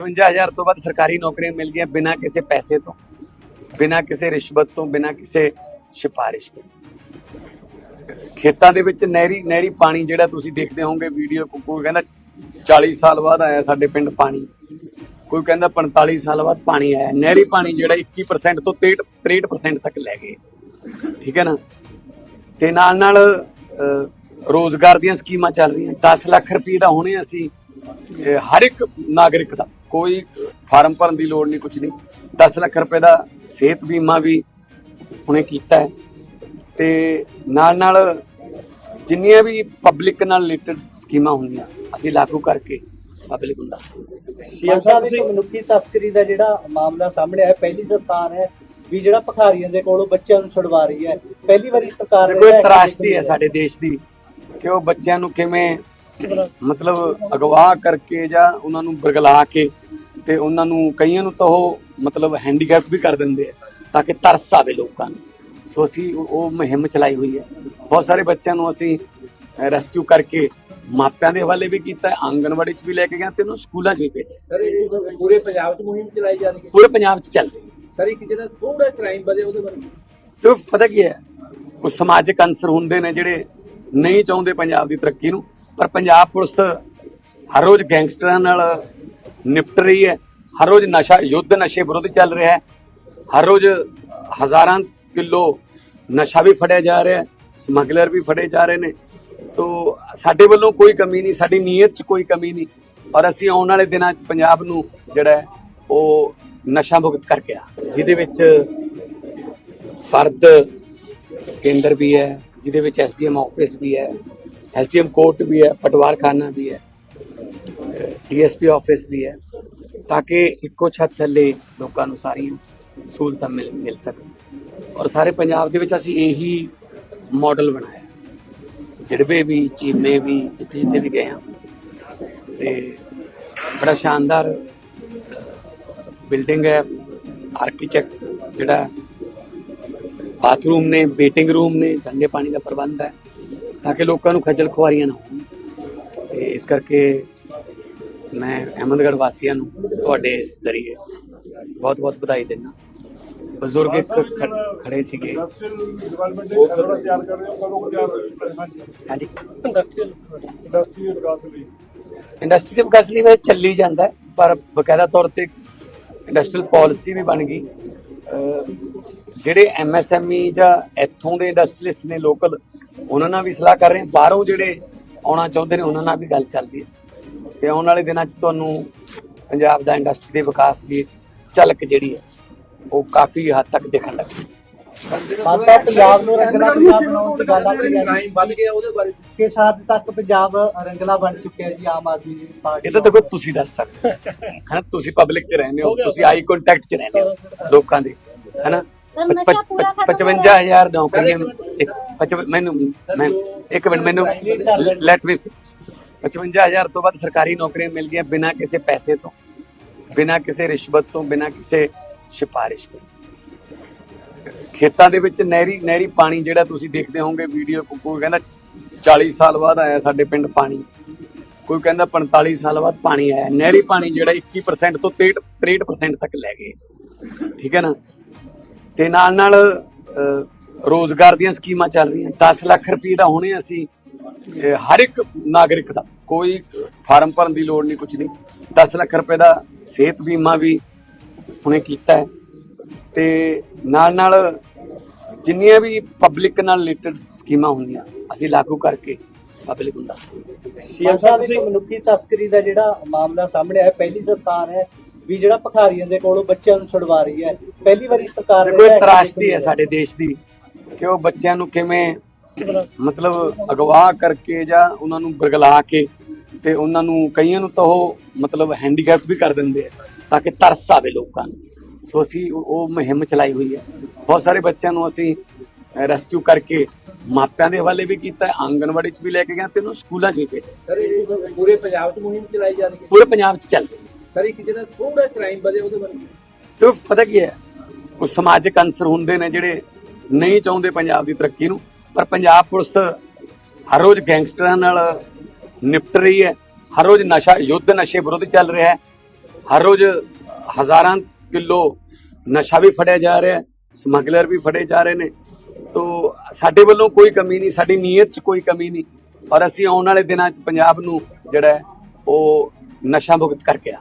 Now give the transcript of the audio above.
55000 ਤੋਂ ਵੱਧ ਸਰਕਾਰੀ ਨੌਕਰੀਆਂ ਮਿਲ ਗਈਆਂ ਬਿਨਾਂ ਕਿਸੇ ਪੈਸੇ ਤੋਂ, ਬਿਨਾਂ ਕਿਸੇ ਰਿਸ਼ਵਤ ਤੋਂ, ਬਿਨਾਂ ਕਿਸੇ ਸਿਫਾਰਿਸ਼ ਤੋਂ। ਖੇਤਾਂ ਦੇ ਵਿੱਚ ਨਹਿਰੀ ਨਹਿਰੀ ਪਾਣੀ ਜਿਹੜਾ ਤੁਸੀਂ ਦੇਖਦੇ ਹੋਵੋਗੇ ਵੀਡੀਓ ਕੋਈ ਕਹਿੰਦਾ 40 ਸਾਲ ਬਾਅਦ ਆਇਆ ਸਾਡੇ ਪਿੰਡ ਪਾਣੀ, ਕੋਈ ਕਹਿੰਦਾ 45 ਸਾਲ ਬਾਅਦ ਪਾਣੀ ਆਇਆ। ਨਹਿਰੀ ਪਾਣੀ ਜਿਹੜਾ 21% ਤੋਂ 63 63% ਤੱਕ ਲੈ ਗਏ। ਠੀਕ ਹੈ ਨਾ? ਤੇ ਨਾਲ ਨਾਲ ਰੋਜ਼ਗਾਰ ਦੀਆਂ ਸਕੀਮਾਂ ਚੱਲ ਰਹੀਆਂ। 10 ਲੱਖ ਰੁਪਏ ਦਾ ਹੁਣੇ ਅਸੀਂ ਹਰ ਇੱਕ ਨਾਗਰਿਕ ਦਾ ਕੋਈ ਫਾਰਮ ਭਰਨ ਦੀ ਲੋੜ ਨਹੀਂ ਕੁਝ ਨਹੀਂ। 10 ਲੱਖ ਰੁਪਏ ਦਾ ਸਿਹਤ ਬੀਮਾ ਵੀ ਹੁਣੇ ਕੀਤਾ ਹੈ। ਤੇ ਨਾਲ ਨਾਲ ਜਿੰਨੀਆਂ ਵੀ ਪਬਲਿਕ ਨਾਲ ਰਿਲੇਟਡ ਸਕੀਮਾਂ ਹੁੰਦੀਆਂ ਅਸੀਂ ਲਾਗੂ ਕਰਕੇ ਪਬਲਿਕ ਹੁੰਦਾ ਸੀਐਮ ਸਾਹਿਬ ਇੱਕ ਮਨੁੱਖੀ ਤਸਕਰੀ ਦਾ ਜਿਹੜਾ ਮਾਮਲਾ ਸਾਹਮਣੇ ਆਇਆ ਪਹਿਲੀ ਸਰਕਾਰ ਹੈ ਵੀ ਜਿਹੜਾ ਭਖਾਰੀਆਂ ਦੇ ਕੋਲੋਂ ਬੱਚਿਆਂ ਨੂੰ ਛੁਡਵਾ ਰਹੀ ਹੈ। ਪਹਿਲੀ ਵਾਰੀ ਸਰਕਾਰ ਨੇ ਜਿਹੜਾ ਤਰਾਸ਼ਦੀ ਹੈ ਸਾਡੇ ਦੇਸ਼ ਦੀ ਕਿ ਉਹ ਬੱਚਿਆਂ ਨੂੰ ਕਿਵੇਂ ਮਤਲਬ ਅਗਵਾ ਕਰਕੇ ਜਾਂ ਉਹਨਾਂ ਨੂੰ ਬਰਗਲਾ ਕੇ ਤੇ ਉਹਨਾਂ ਨੂੰ ਕਈਆਂ ਨੂੰ ਤਾਂ ਉਹ ਮਤਲਬ ਹੈਂਡੀਕੈਪ ਵੀ ਕਰ ਦਿੰਦੇ ਆ ਤਾਂ ਕਿ ਤਰਸ ਆਵੇ ਲੋਕਾਂ ਨੂੰ। ਸੋ ਅਸੀਂ ਉਹ- ਮੁਹਿੰਮ ਚਲਾਈ ਹੋਈ ਹੈ। ਬਹੁਤ ਸਾਰੇ ਬੱਚਿਆਂ ਨੂੰ ਅਸੀਂ ਰੈਸਕਿਊ ਕਰਕੇ ਮਾਪਿਆਂ ਦੇ ਹਵਾਲੇ ਵੀ ਕੀਤਾ ਹੈ, ਆਂਗਣਵਾੜੀ 'ਚ ਵੀ ਲੈ ਕੇ ਗਏ ਤੇ ਉਹਨੂੰ ਸਕੂਲਾਂ 'ਚ ਵੀ ਭੇਜਿਆ। ਸਰ ਇਹ ਪੂਰੇ ਪੰਜਾਬ 'ਚ ਮੁਹਿੰਮ ਚਲਾਈ ਜਾ ਰਹੀ ਹੈ? ਪੂਰੇ ਪੰਜਾਬ 'ਚ ਚੱਲਦੀ ਸਰ ਇੱਕ ਜਿਹੜਾ ਥੋੜਾ ਕ੍ਰਾਈਮ ਵਧੇ ਉਹਦੇ ਬਾਰੇ? ਤੇ ਪਤਾ ਕੀ ਹੈ ਕੁਝ ਸਮਾਜਿਕ ਅੰਸਰ ਹੁੰਦੇ ਨੇ ਜਿਹੜੇ ਨਹੀਂ ਚਾਹੁੰਦੇ ਪੰਜਾਬ ਦੀ ਤਰੱਕੀ ਨੂੰ। ਪਰ ਪੰਜਾਬ ਪੁਲਿਸ ਹਰ ਰੋਜ਼ ਗੈਂਗਸਟਰਾਂ ਨਾਲ ਨਿਪਟ ਰਹੀ ਹੈ। ਹਰ ਰੋਜ਼ ਨਸ਼ਾ, ਯੁੱਧ ਨਸ਼ੇ ਵਿਰੁੱਧ ਚੱਲ ਰਿਹਾ ਹੈ। ਹਰ ਰੋਜ਼ ਹਜ਼ਾਰਾਂ ਕਿਲੋ ਨਸ਼ਾ ਵੀ ਫੜਿਆ ਜਾ ਰਿਹਾ ਹੈ। ਸਮਗਲਰ ਵੀ ਫੜੇ ਜਾ ਰਹੇ ਨੇ। ਤੋ ਸਾਡੇ ਵੱਲੋਂ ਕੋਈ ਕਮੀ ਨਹੀਂ, ਸਾਡੀ ਨੀਅਤ 'ਚ ਕੋਈ ਕਮੀ ਨਹੀਂ। ਔਰ ਅਸੀਂ ਆਉਣ ਵਾਲੇ ਦਿਨਾਂ 'ਚ ਪੰਜਾਬ ਨੂੰ ਜਿਹੜਾ ਉਹ ਨਸ਼ਾ ਮੁਕਤ ਕਰਕੇ ਆ। ਜਿਹਦੇ ਵਿੱਚ ਫਰਦ ਕੇਂਦਰ ਵੀ ਹੈ, ਜਿਹਦੇ ਵਿੱਚ ਐਸਡੀਐਮ ਆਫਿਸ ਵੀ ਹੈ ਐਸਡੀਐਮ ਕੋਰਟ ਵੀ ਹੈ ਪਟਵਾਰ ਖਾਨਾ ਵੀ ਹੈ, ਡੀਐਸਪੀ ਆਫਿਸ ਵੀ ਹੈ, ਤਾਂ ਕਿ ਇੱਕੋ ਛੱਤ ਥੱਲੇ ਲੋਕਾਂ ਨੂੰ ਸਾਰੀਆਂ ਸਹੂਲਤਾਂ ਮਿਲ ਮਿਲ ਸਕਣ। ਔਰ ਸਾਰੇ ਪੰਜਾਬ ਦੇ ਵਿੱਚ ਅਸੀਂ ਇਹੀ ਮਾਡਲ ਬਣਾਇਆ। ਜਿਹੜੇ ਵੀ, ਚੀਮੇ ਵੀ, ਜਿੱਥੇ ਜਿੱਥੇ ਵੀ ਗਏ ਹਾਂ। ਤੇ ਬੜਾ ਸ਼ਾਨਦਾਰ ਬਿਲਡਿੰਗ ਹੈ ਆਰਕੀਟੈਕਟ ਜਿਹੜਾ ਬਾਥਰੂਮ ਨੇ ਵੇਟਿੰਗ ਰੂਮ ਨੇ ਠੰਡੇ ਪਾਣੀ ਦਾ ਪ੍ਰਬੰਧ ਹੈ। ਤਾਂ ਕਿ ਲੋਕਾਂ ਨੂੰ ਖੱਜਲ ਖੁਆਰੀਆਂ ਨਾ ਹੋਣ। ਤੇ ਇਸ ਕਰਕੇ ਮੈਂ ਅਹਿਮਦਗੜ੍ਹ ਵਾਸੀਆਂ ਨੂੰ ਤੁਹਾਡੇ ਜ਼ਰੀਏ ਬਹੁਤ ਬਹੁਤ ਵਧਾਈ ਦਿੰਦਾ। ਬਜ਼ੁਰਗ ਇੱਕ ਖੜੇ ਸੀਗੇ। ਹਾਂਜੀ। ਇੰਡਸਟਰੀ ਦੇ ਵਿਕਾਸ ਲਈ ਇੰਡਸਟਰੀ ਵੈਸੇ ਚੱਲੀ ਜਾਂਦਾ ਪਰ ਬਕਾਇਦਾ ਤੌਰ ਤੇ ਇੰਡਸਟਰੀਅਲ ਪਾਲਿਸੀ ਵੀ ਬਣ ਗਈ। ਅਹ ਜਿਹੜੇ ਐਮਐਸਐਮਈ E ਜਾਂ ਇੱਥੋਂ ਦੇ ਇੰਡਸਟਰੀਲਿਸਟ ਨੇ ਲੋਕਲ ਉਹਨਾਂ ਨਾਲ ਵੀ ਸਲਾਹ ਕਰ ਰਹੇ ਹਾਂ। ਬਾਹਰੋਂ ਜਿਹੜੇ ਆਉਣਾ ਚਾਹੁੰਦੇ ਨੇ ਉਹਨਾਂ ਨਾਲ ਵੀ ਗੱਲ ਚੱਲਦੀ ਹੈ। ਤੇ ਆਉਣ ਵਾਲੇ ਦਿਨਾਂ 'ਚ ਤੁਹਾਨੂੰ ਪੰਜਾਬ ਦਾ ਇੰਡਸਟਰੀ ਦੇ ਵਿਕਾਸ ਦੀ ਝਲਕ ਜਿਹੜੀ ਹੈ ਉਹ ਕਾਫੀ ਹੱਦ ਤੱਕ ਦਿਖਣ ਲੱਗੀ ਮਾਤਾ ਪੰਜਾਬ ਨੂੰ ਰੰਗਲਾ ਪੰਜਾਬ ਬਣਾਉਣ ਦੀ ਗੱਲ ਕ੍ਰਾਈਮ ਵੱਧ ਗਿਆ ਉਹਦੇ ਬਾਰੇ। ਕਿਸ ਹੱਦ ਤੱਕ ਪੰਜਾਬ ਰੰਗਲਾ ਬਣ ਚੁੱਕਿਆ ਜੀ ਆਮ ਆਦਮੀ ਪਾਰਟੀ ਇਹ ਤਾਂ ਦੇਖੋ ਤੁਸੀਂ ਦੱਸ ਸਕਦੇ ਹੋ। ਹਨਾ ਤੁਸੀਂ ਪਬਲਿਕ 'ਚ ਰਹਿੰਦੇ ਹੋ ਤੁਸੀਂ ਆਈ ਕੰਟੈਕਟ 'ਚ ਰਹਿੰਦੇ ਹੋ ਲੋਕਾਂ ਦੇ ਹਨਾ? ਸਰ, ਨਸ਼ਾ ਪੂਰਾ ਖਤਮ 55000 ਨੌਕਰੀਆਂ ਇੱਕ ਪਚਵ- ਮੈਨੂੰ ਮੈਂ ਇੱਕ ਮਿੰਟ ਮੈਨੂੰ ਲੈਟ ਮੀ 55000 ਤੋਂ ਵੱਧ ਸਰਕਾਰੀ ਨੌਕਰੀਆਂ ਮਿਲ ਗਈਆਂ ਬਿਨਾਂ ਕਿਸੇ ਪੈਸੇ ਤੋਂ ਬਿਨਾਂ ਕਿਸੇ ਰਿਸ਼ਵਤ ਤੋਂ ਬਿਨਾਂ ਕਿਸੇ ਸਿਫਾਰਿਸ਼ ਤੋਂ। ਖੇਤਾਂ ਦੇ ਵਿੱਚ ਨਹਿਰੀ ਨਹਿਰੀ ਪਾਣੀ ਜਿਹੜਾ ਤੁਸੀਂ ਦੇਖਦੇ ਹੋਵੋਗੇ ਵੀਡੀਓ ਕੋਈ ਕਹਿੰਦਾ 40 ਸਾਲ ਬਾਅਦ ਆਇਆ ਸਾਡੇ ਪਿੰਡ ਪਾਣੀ ਕੋਈ ਕਹਿੰਦਾ 45 ਸਾਲ ਬਾਅਦ ਪਾਣੀ ਆਇਆ। ਨਹਿਰੀ ਪਾਣੀ ਜਿਹੜਾ 21% ਤੋਂ 63 63% ਤੱਕ ਲੈ ਗਏ। ਠੀਕ ਹੈ ਨਾ? ਤੇ ਨਾਲ ਨਾਲ ਅਹ, ਰੋਜ਼ਗਾਰ ਦੀਆਂ ਸਕੀਮਾਂ ਚੱਲ ਰਹੀਆਂ। 10 ਲੱਖ ਰੁਪਏ ਦਾ ਹੁਣੇ ਅਸੀਂ ਹਰ ਇੱਕ ਨਾਗਰਿਕ ਦਾ ਕੋਈ ਫਾਰਮ ਭਰਨ ਦੀ ਲੋੜ ਨਹੀਂ ਕੁਝ ਨਹੀਂ। 10 ਲੱਖ ਰੁਪਏ ਦਾ ਸਿਹਤ ਬੀਮਾ ਵੀ ਹੁਣੇ ਕੀਤਾ ਹੈ। ਤੇ ਨਾਲ ਨਾਲ ਜਿੰਨੀਆਂ ਵੀ ਪਬਲਿਕ ਨਾਲ ਰਿਲੇਟਡ ਸਕੀਮਾਂ ਹੁੰਦੀਆਂ ਅਸੀਂ ਲਾਗੂ ਕਰਕੇ ਪਬਲਿਕ ਹੁੰਦਾ ਸੀਐਮ ਸਾਹਿਬ ਇੱਕ ਮਨੁੱਖੀ ਤਸਕਰੀ ਦਾ ਜਿਹੜਾ ਮਾਮਲਾ ਸਾਹਮਣੇ ਆਇਆ ਪਹਿਲੀ ਸਰਕਾਰ ਹੈ ਵੀ ਜਿਹੜਾ ਭਖਾਰੀਆਂ ਦੇ ਕੋਲੋਂ ਬੱਚਿਆਂ ਨੂੰ ਛੁਡਵਾ ਰਹੀ ਹੈ। ਪਹਿਲੀ ਵਾਰੀ ਸਰਕਾਰ ਨੇ ਜਿਹੜਾ ਤਰਾਸ਼ਦੀ ਹੈ ਸਾਡੇ ਦੇਸ਼ ਦੀ। ਕਿ ਉਹ ਬੱਚਿਆਂ ਨੂੰ ਕਿਵੇਂ ਮਤਲਬ ਅਗਵਾ ਕਰਕੇ ਜਾਂ ਉਹਨਾਂ ਨੂੰ ਬਰਗਲਾ ਕੇ ਤੇ ਉਹਨਾਂ ਨੂੰ ਕਈਆਂ ਨੂੰ ਤਾਂ ਉਹ ਮਤਲਬ ਹੈਂਡੀਕੈਪ ਵੀ ਕਰ ਦਿੰਦੇ ਆ ਤਾਂ ਕਿ ਤਰਸ ਆਵੇ ਲੋਕਾਂ ਨੂੰ। ਸੋ ਅਸੀਂ ਉਹ- ਮੁਹਿੰਮ ਚਲਾਈ ਹੋਈ ਹੈ। ਬਹੁਤ ਸਾਰੇ ਬੱਚਿਆਂ ਨੂੰ ਅਸੀਂ ਰੈਸਕਿਊ ਕਰਕੇ ਮਾਪਿਆਂ ਦੇ ਹਵਾਲੇ ਵੀ ਕੀਤਾ ਹੈ, ਆਂਗਣਵਾੜੀ 'ਚ ਵੀ ਲੈ ਕੇ ਗਏ ਤੇ ਉਹਨੂੰ ਸਕੂਲਾਂ 'ਚ ਵੀ ਭੇਜਿਆ। ਸਰ ਇਹ ਪੂਰੇ ਪੰਜਾਬ 'ਚ ਮੁਹਿੰਮ ਚਲਾਈ ਜਾ ਰਹੀ ਹੈ? ਪੂਰੇ ਪੰਜਾਬ 'ਚ ਚੱਲਦੀ ਹੈ। ਸਰ ਇੱਕ ਜਿਹੜਾ ਥੋੜਾ ਕ੍ਰਾਈਮ ਵਧੇ ਉਹਦੇ ਬਾਰੇ। ਤੇ ਪਤਾ ਕੀ ਹੈ? ਕੁਝ ਸਮਾਜਿਕ ਅੰਸਰ ਹੁੰਦੇ ਨੇ ਜਿਹੜੇ ਨਹੀਂ ਚਾਹੁੰਦੇ ਪੰਜਾਬ ਦੀ ਤਰੱਕੀ ਨੂੰ, ਪਰ ਪੰਜਾਬ ਪੁਲਿਸ ਹਰ ਰੋਜ਼ ਗੈਂਗਸਟਰਾਂ ਨਾਲ ਨਿਪਟ ਰਹੀ ਹੈ, ਹਰ ਰੋਜ਼ ਨਸ਼ਾ, ਯੁੱਧ ਨਸ਼ੇ ਵਿਰੁੱਧ ਚੱਲ ਰਿਹਾ ਹੈ, ਹਰ ਰੋਜ਼ ਹਜ਼ਾਰਾਂ ਕਿਲੋ ਨਸ਼ਾ ਵੀ ਫੜਿਆ ਜਾ ਰਿਹਾ ਹੈ, ਸਮਗਲਰ ਵੀ ਫੜੇ ਜਾ ਰਹੇ ਨੇ। ਤੋ ਸਾਡੇ ਵੱਲੋਂ ਕੋਈ ਕਮੀ ਨਹੀਂ, ਸਾਡੀ ਨੀਅਤ 'ਚ ਕੋਈ ਕਮੀ ਨਹੀਂ ਔਰ ਅਸੀਂ ਆਉਣ ਵਾਲੇ ਦਿਨਾਂ 'ਚ ਪੰਜਾਬ ਨੂੰ ਜਿਹੜਾ ਉਹ ਨਸ਼ਾ ਮੁਕਤ ਕਰਕੇ ਆ